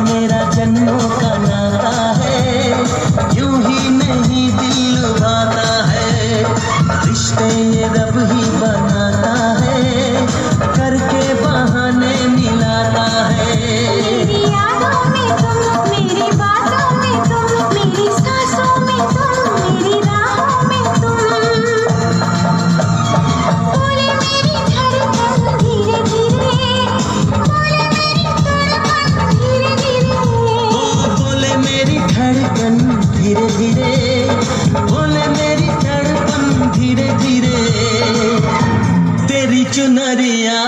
मेरा जन्मों का नाता है। यूँ ही नहीं दिल भाता धड़कन धीरे धीरे बोले मेरी धड़कन धीरे धीरे। तेरी चुनरिया